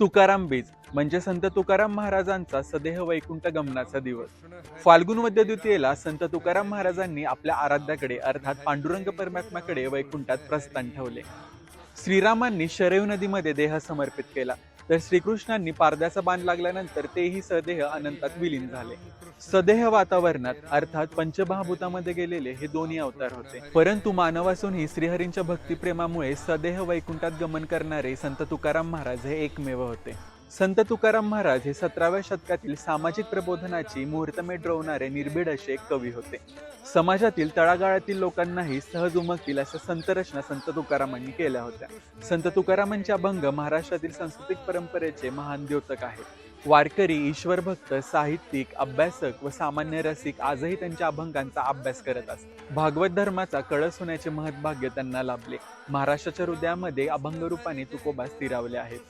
तुकाराम बीज म्हणजे संत तुकाराम महाराजांचा सदेह वैकुंठ गमनाचा दिवस. फाल्गुन मध्य द्वितीयेला संत तुकाराम महाराजांनी आपल्या आराध्याकडे अर्थात पांडुरंग परमात्म्याकडे वैकुंठात प्रस्थान ठेवले. श्रीरामांनी शरयू नदीमध्ये देह समर्पित केला. तर श्रीकृष्णांनी पारद्याचा बांध लागल्यानंतर तेही सदेह अनंतात विलीन झाले. सदेह वातावरणात अर्थात पंचमहाभूतामध्ये गेलेले हे दोन्ही अवतार होते. परंतु मानवासूनही श्रीहरींच्या भक्तिप्रेमामुळे सदेह वैकुंठात गमन करणारे संत तुकाराम महाराज हे एकमेव होते. संत तुकाराम महाराज हे सतराव्या शतकातील सामाजिक प्रबोधनाची मुहूर्तमेढ रोवणारे निर्भीड असे एक कवी होते. समाजातील तळागाळातील लोकांनाही सहज उमगतील अशा संत रचना संत तुकारामांनी केल्या होत्या. संत तुकारामांचे अभंग महाराष्ट्रातील सांस्कृतिक परंपरेचे महान द्योतक आहेत. वारकरी ईश्वर भक्त साहित्यिक अभ्यासक व सामान्य रसिक आजही त्यांच्या अभंगांचा अभ्यास करत असत भागवत धर्माचा कळस होण्याचे महत्भाग्य त्यांना लाभले. महाराष्ट्राच्या हृदयामध्ये अभंग रूपाने तुकोबा स्थिरावले आहेत.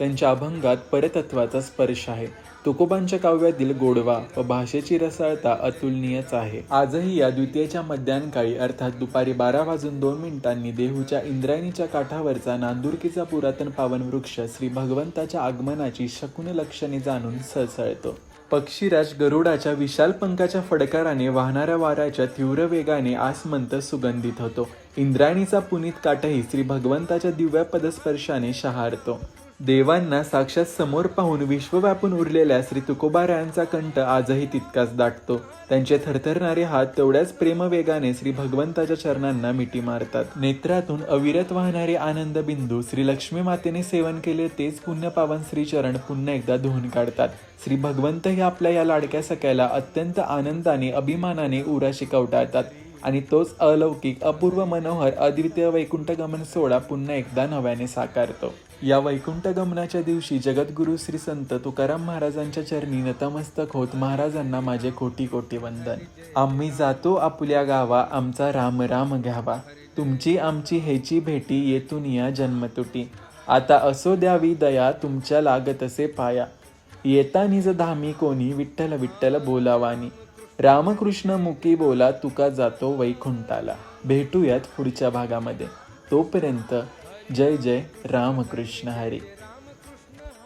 त्यांच्या अभंगात परतत्वाचा स्पर्श आहे. तुकोबांच्या काव्यातील गोडवा व भाषेची रसाळता अतुलनीयच आहे. आजही या द्वितीयच्या मध्यानकाळी अर्थात दुपारी बारा वाजून दोन मिनिटांनी देहूच्या इंद्रायणीच्या काठावरचा नांदुरकीचा पुरातन पावन वृक्ष श्री भगवंताच्या आगमनाची शकुन लक्षणे जाणून सळसळतो. पक्षीराज गरुडाच्या विशाल पंखाच्या फडकाराने वाहणाऱ्या वाऱ्याच्या तीव्र वेगाने आसमंत सुगंधित होतो. इंद्रायणीचा पुनीत काठही श्री भगवंताच्या दिव्या पदस्पर्शाने शहारतो. देवांना साक्षात समोर पाहून विश्व व्यापून उरलेल्या श्री तुकोबारायांचा कंठ आजही तितकाच दाटतो. त्यांचे थरथरणारे हात तेवढ्याच प्रेमवेगाने श्री भगवंताच्या चरणांना मिठी मारतात. नेत्रातून अविरत वाहणारे आनंद बिंदू श्री लक्ष्मी मातेने सेवन केले तेच पुण्यपावन श्रीचरण पुन्हा एकदा धुवून काढतात. श्री भगवंत हे आपल्या या लाडक्या सख्याला अत्यंत आनंदाने अभिमानाने उराशी कवटाळतात. आणि तोच अलौकिक अपूर्व मनोहर अद्वितीय वैकुंठगमन सोहळा पुन्हा एकदा नव्याने साकारतो. या वैकुंठगमनाच्या दिवशी जगद्गुरु श्री संत तुकाराम महाराजांच्या चरणी नतमस्तक होत महाराजांना माझे कोटी कोटी वंदन. आम्ही जातो आपुल्या गावा आमचा राम राम घ्यावा. तुमची आमची हेची भेटी येतून या जन्मतुटी. आता असो द्यावी दया तुमच्या लागत असे पाया. येता निज धामी कोणी विठ्ठल विठ्ठल बोलावानी. रामकृष्ण मुकी बोला तुका जातो वैकुंठाला. भेटूयात पुढच्या भागामध्ये. तोपर्यंत जय जय रामकृष्ण हरी.